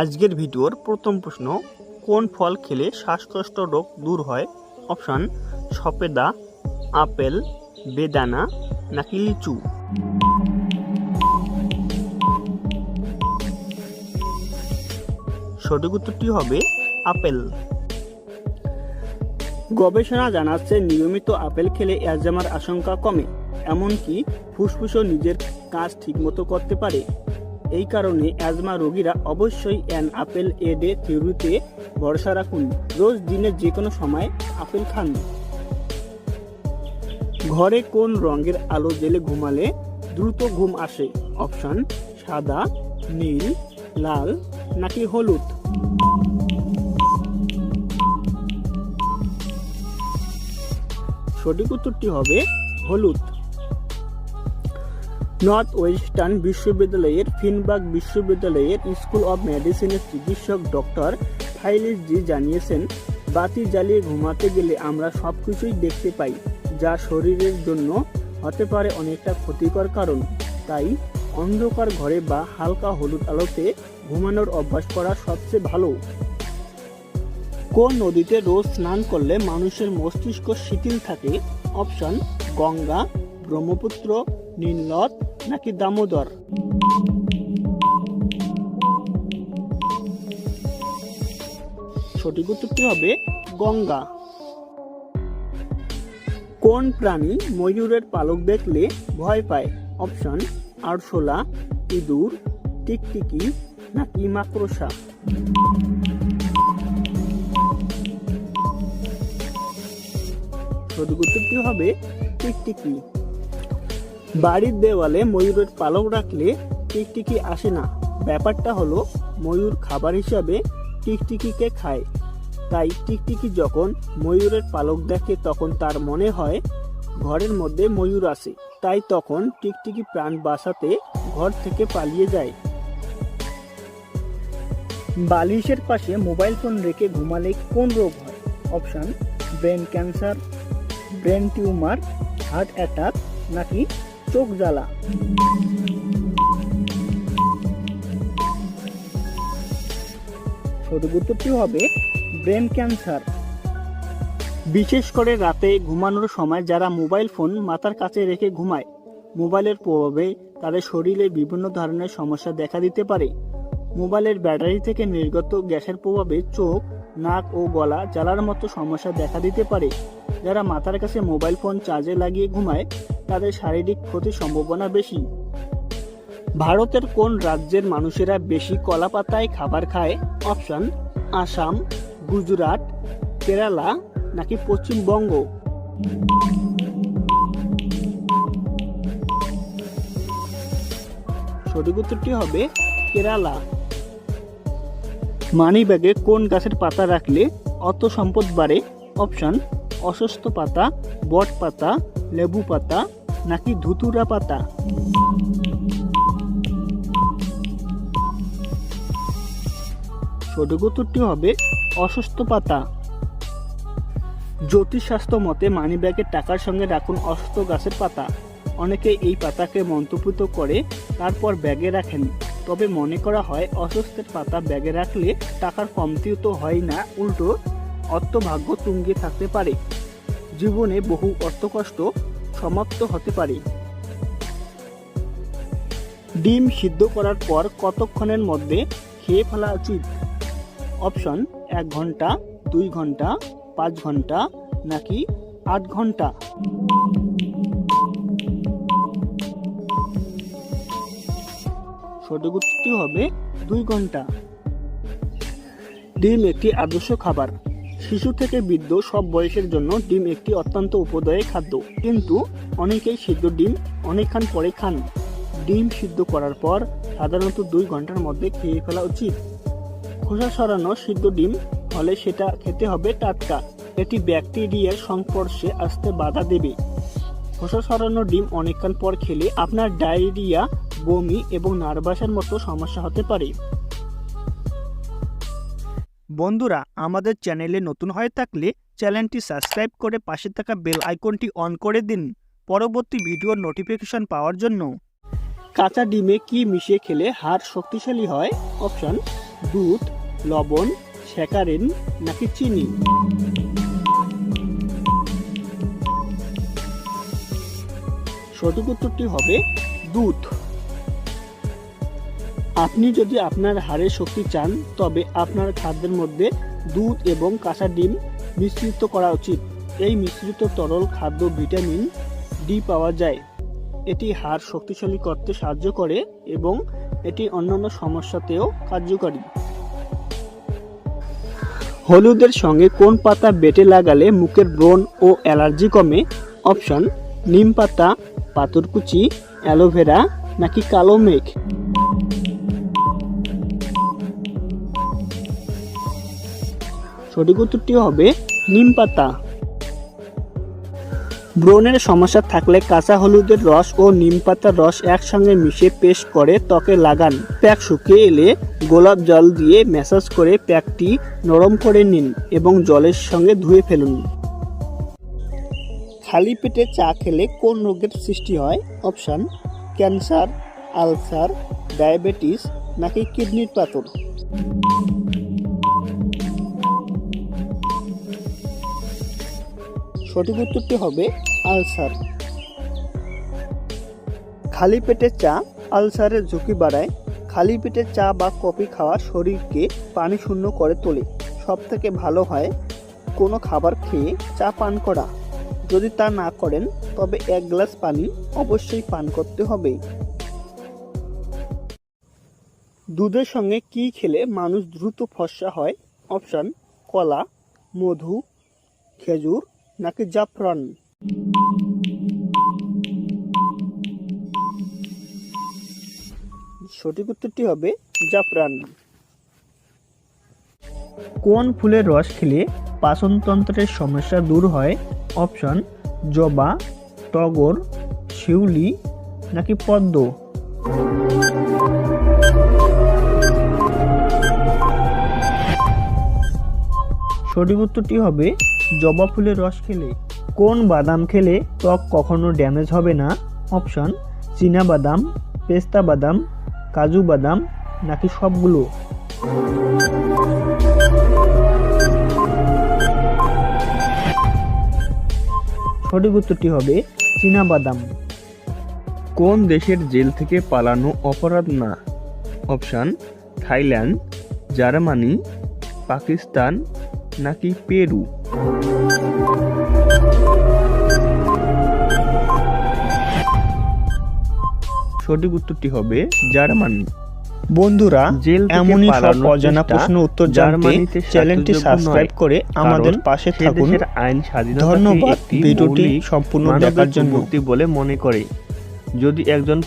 আজকের ভিডিওর প্রথম প্রশ্ন, কোন ফল খেলে শ্বাসকষ্ট রোগ দূর হয়? অপশান, সপেদা, আপেল, বেদানা নাকি লিচু? সঠিক উত্তরটি হবে আপেল। গবেষণা জানাচ্ছে নিয়মিত আপেল খেলে অ্যাজামার আশঙ্কা কমে, এমনকি ফুসফুসও নিজের কাজ ঠিকমতো করতে পারে। এই কারণে অ্যাজমা রোগীরা অবশ্যই অ্যান আপেল এ ডে থিওরিতে ভরসা রাখুন। রোজ দিনের যে কোনো সময় আপেল খান। ঘরে কোন রঙের আলো জেলে ঘুমালে দ্রুত ঘুম আসে? অপশন, সাদা, নীল, লাল নাকি হলুদ? সঠিক উত্তরটি হবে হলুদ। নর্থ ওয়েস্টার্ন বিশ্ববিদ্যালয়ের ফিনবাগ বিশ্ববিদ্যালয়ের স্কুল অব মেডিসিনের চিকিৎসক ডক্টর ফাইলিস জি জানিয়েছেন, বাতি জ্বালিয়ে ঘুমাতে গেলে আমরা সব কিছুই দেখতে পাই, যা শরীরের জন্য হতে পারে অনেকটা ক্ষতিকর কারণ। তাই অন্ধকার ঘরে বা হালকা হলুদ আলোতে ঘুমানোর অভ্যাস করা সবচেয়ে ভালো। কোন নদীতে রোজ স্নান করলে মানুষের মস্তিষ্ক শিথিল থাকে? অপশন, গঙ্গা, ব্রহ্মপুত্র নীলনদ নাকি দামোদর? সঠিক উত্তরটি হবে? গঙ্গা। কোন প্রাণী ময়ূরের পালক দেখলে ভয় পায়? অপশন, আরশোলা, ইঁদুর, টিকটিকি নাকি মাকড়সা? সঠিক উত্তরটি হবে? টিকটিকি। বাড়ির দেওয়ালে ময়ূরের পালক রাখলে টিকটিকি আসে না। ব্যাপারটা হলো, ময়ূর খাবার হিসাবে টিকটিকিকে খায়। তাই টিকটিকি যখন ময়ূরের পালক দেখে, তখন তার মনে হয়, ঘরের মধ্যে ময়ূর আসে তাই তখন টিকটিকি প্রাণ বাঁচাতে ঘর থেকে পালিয়ে যায়। বালিশের পাশে মোবাইল ফোন রেখে ঘুমালে কোন রোগ হয়? Option, brain cancer, brain tumour, heart attack নাকি চোখ জ্বালা। সঠিক হবে? ব্রেন ক্যান্সার বিশেষ করে রাতে ঘুমানোর সময় যারা মোবাইল ফোন মাথার কাছে রেখে ঘুমায়, মোবাইলের প্রভাবে তাদের শরীরে বিভিন্ন ধরনের সমস্যা দেখা দিতে পারে। মোবাইলের ব্যাটারি থেকে নির্গত গ্যাসের প্রভাবে চোখ নাক ও গলা জ্বালার মতো সমস্যা দেখা দিতে পারে। যারা মাথার কাছে মোবাইল ফোন চার্জে লাগিয়ে ঘুমায়, তাদের শারীরিক ক্ষতির সম্ভাবনা বেশি। ভারতের কোন রাজ্যের মানুষেরা বেশি কলা পাতায় খাবার খায়? অপশন, আসাম, গুজরাট, কেরালা নাকি পশ্চিমবঙ্গ? সঠিক উত্তরটি হবে কেরালা। মানি ব্যাগে কোন গাছের পাতা রাখলে অত সম্পদ বাড়ে? অপশন, অসুস্থ পাতা, বট পাতা, লেবু পাতা, নাকি ধুতুরা পাতা? সঠিক উত্তরটি হবে অসুস্থ পাতা। জ্যোতিষশাস্ত্র মতে মানি ব্যাগের টাকার সঙ্গে রাখুন অসুস্থ গাছের পাতা। অনেকে এই পাতাকে মন্ত্রপুত করে, তারপর ব্যাগে রাখেন। তবে মনে করা হয় অসুস্থের পাতা ব্যাগে রাখলে টাকার কমতিও তো হয় না, উল্টো অর্থভাগ্য তুঙ্গে থাকতে পারে। জীবনে বহু অর্থকষ্ট সমাপ্ত হতে পারে। ডিম সিদ্ধ করার পর কতক্ষণের মধ্যে খেয়ে ফেলা উচিত? অপশন, এক ঘণ্টা, দুই ঘণ্টা, পাঁচ ঘণ্টা, নাকি আট ঘণ্টা? সঠিক উত্তরটি হবে দুই ঘণ্টা। ডিম একটি আদর্শ খাবার। শিশু থেকে বৃদ্ধ সব বয়সের জন্য ডিম একটি অত্যন্ত উপদয়ী খাদ্য। কিন্তু অনেকেই সিদ্ধ ডিম অনেকক্ষণ পরে খান। ডিম সিদ্ধ করার পর সাধারণত দুই ঘণ্টার মধ্যে খেয়ে ফেলা উচিত। খোসা সরানো সিদ্ধ ডিম হলে সেটা খেতে হবে টাটকা। এটি ব্যাকটেরিয়ার সংস্পর্শে আসতে বাধা দেবে। খোসা সরানো ডিম অনেকক্ষণ পর খেলে আপনার ডায়রিয়া, বমি এবং নার্ভাসের মতো সমস্যা হতে পারে। বন্ধুরা, আমাদের চ্যানেলে নতুন হয়ে থাকলে চ্যানেলটি সাবস্ক্রাইব করে পাশে থাকা বেল আইকনটি অন করে দিন পরবর্তী ভিডিওর নোটিফিকেশন পাওয়ার জন্য। কাঁচা ডিমে কি মিশিয়ে খেলে হাড় শক্তিশালী হয়? অপশন, দুধ, লবণ, স্যাকারিন নাকি চিনি? সঠিক উত্তরটি হবে দুধ। আপনি যদি আপনার হাড়ের শক্তি চান, তবে আপনার খাদ্যের মধ্যে দুধ এবং কাঁচা ডিম মিশ্রিত করা উচিত। এই মিশ্রিত তরল খাদ্য ভিটামিন ডি পাওয়া যায়। এটি হাড় শক্তিশালী করতে সাহায্য করে এবং এটি অন্যান্য সমস্যাতেও কার্যকারী। হলুদের সঙ্গে কোন পাতা বেটে লাগালে মুখের ব্রণ ও অ্যালার্জি কমে? অপশন, নিম পাতা পাথরকুচি অ্যালোভেরা নাকি কালো মেঘ? সঠিক উত্তরটি হবে নিম পাতা। ব্রণের সমস্যা থাকলে কাঁচা হলুদের রস ও নিম পাতার রস একসঙ্গে মিশিয়ে পেস্ট করে ত্বকে লাগান। প্যাক শুকিয়ে এলে গোলাপ জল দিয়ে ম্যাসাজ করে প্যাকটি নরম করে নিন এবং জলের সঙ্গে ধুয়ে ফেলুন। খালি পেটে চা খেলে কোন রোগের সৃষ্টি হয়? অপশান, ক্যান্সার, আলসার, ডায়াবেটিস নাকি কিডনির পাথর? সঠিক উত্তরটি হবে আলসার। খালি পেটে চা, আলসারের ঝুঁকি বাড়ায়, খালি পেটে চা বা কফি খাওয়া শরীরকে পানি শূন্য করে তোলে। সব থেকে ভালো হয় কোনো খাবার খেয়ে চা পান করা। যদি তা না করেন, তবে এক গ্লাস পানি অবশ্যই পান করতে হবে। দুধের সঙ্গে কি খেলে মানুষ দ্রুত ফর্সা হয়? অপশন, কলা, মধু, খেজুর নাকি জাফরান? সঠিক উত্তরটি হবে জাফরান। কোন ফুলের রস খেলে পাচনতন্ত্রের সমস্যা দূর হয়? অপশন জবা, টগর, শিউলি নাকি পদ্ম? সঠিক উত্তরটি হবে জবা ফুলের রস খেলে। কোন বাদাম খেলে ত্বক কখনো ড্যামেজ হবে না? অপশান চীনা বাদাম, পেস্তা বাদাম, কাজু বাদাম নাকি সবগুলো? সঠিক উত্তরটি হবে বাদাম কোন দেশের জেল থেকে পালানো অপরাধ না? অপশান, থাইল্যান্ড, জার্মানি, পাকিস্তান নাকি পেরু? সঠিক উত্তরটি হবে জার্মানি। বন্ধুরা জেল এমনই সব অজানা প্রশ্ন উত্তর জানতে চ্যানেলটি সাবস্ক্রাইব করে আমাদের পাশে থাকুন। আইন স্বাধীনতা ধন্যবাদ ভিডিওটি সম্পূর্ণ দেখার জন্য। বলে মনে করে। যদি একজন